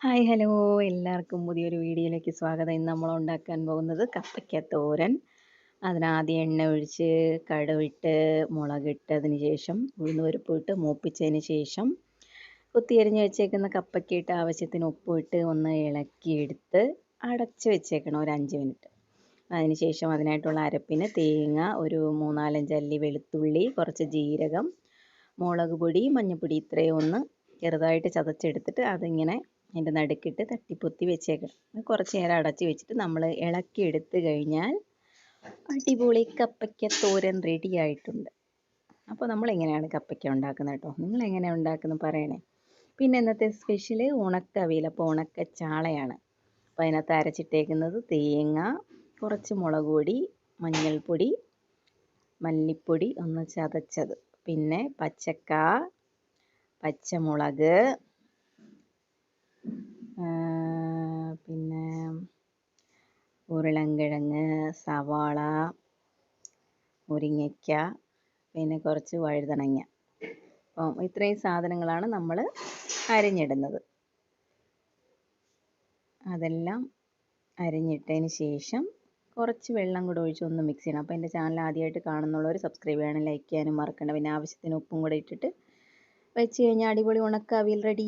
Hi hello. എല്ലാവർക്കും പുതിയൊരു വീഡിയോയിലേക്ക് സ്വാഗതം. ഇന്ന് നമ്മൾ ഉണ്ടാക്കാൻ പോകുന്നത് കപ്പയ്ക്ക തോരൻ. അതിനാദ്യം എണ്ണ ഒഴിച്ച് കടുവിട്ട് മുളകിട്ടതിന് ശേഷം ഉഴുന്നുപരിപ്പ് ഇട്ട് മൂപ്പിച്ചതിന് ശേഷം കുത്തിയരിഞ്ഞ് വെച്ചേക്കുന്ന കപ്പയ്ക്ക ഇട്ട് ആവശ്യത്തിന് ഉപ്പിട്ട് ഒന്ന് ഇളക്കിയെടുത്ത് അടച്ച് വെച്ചേക്കണം ഒരു അഞ്ച് മിനിറ്റ്. അതിന് ശേഷം അതിനായിട്ടുള്ള അരപ്പിന് തേങ്ങ ഒരു മൂന്നാലഞ്ച് അല്ലി വെളുത്തുള്ളി കുറച്ച് ജീരകം മുളക് പൊടി മഞ്ഞൾപ്പൊടി ഇത്രയും ഒന്ന് ചെറുതായിട്ട് ചതച്ചെടുത്തിട്ട് അതിങ്ങനെ അതിന്റെ നടുക്കിട്ട് തട്ടിപ്പൊത്തി വെച്ചേക്കണം. കുറച്ച് നേരം അടച്ച് വെച്ചിട്ട് നമ്മൾ ഇളക്കി എടുത്ത് കഴിഞ്ഞാൽ അടിപൊളി കപ്പയ്ക്ക തോരൻ റെഡി ആയിട്ടുണ്ട്. അപ്പോൾ നമ്മൾ എങ്ങനെയാണ് കപ്പയ്ക്ക ഉണ്ടാക്കുന്നത് കേട്ടോ? നിങ്ങൾ എങ്ങനെയാണ് ഉണ്ടാക്കുന്നത് പറയണേ. പിന്നെ ഇന്നത്തെ സ്പെഷ്യൽ ഉണക്കവിയൽ. അപ്പോൾ ഉണക്ക ചാളയാണ് അപ്പോൾ അതിനകത്ത് അരച്ചിട്ടേക്കുന്നത് തേങ്ങ കുറച്ച് മുളക് പൊടി മഞ്ഞൾപ്പൊടി മല്ലിപ്പൊടി ഒന്ന് ചതച്ചത്. പിന്നെ പച്ചക്ക പച്ചമുളക് പിന്നെ ഉരുളൻകിഴങ്ങ് സവാള മുരിങ്ങയ്ക്ക പിന്നെ കുറച്ച് വഴുതനങ്ങ. അപ്പം ഇത്രയും സാധനങ്ങളാണ് നമ്മൾ അരിഞ്ഞിടുന്നത്. അതെല്ലാം അരിഞ്ഞിട്ടതിന് ശേഷം കുറച്ച് വെള്ളം കൂടെ ഒഴിച്ച് ഒന്ന് മിക്സ് ചെയ്യണം. അപ്പോൾ എന്റെ ചാനൽ ആദ്യമായിട്ട് കാണുന്നുള്ളവർ സബ്സ്ക്രൈബ് ചെയ്യണം ലൈക്ക് ചെയ്യാനും മറക്കണ്ട. പിന്നെ ആവശ്യത്തിന് ഉപ്പും കൂടെ ഇട്ടിട്ട് വെച്ച് കഴിഞ്ഞാൽ അടിപൊളി ഉണക്ക അവിയൽ റെഡി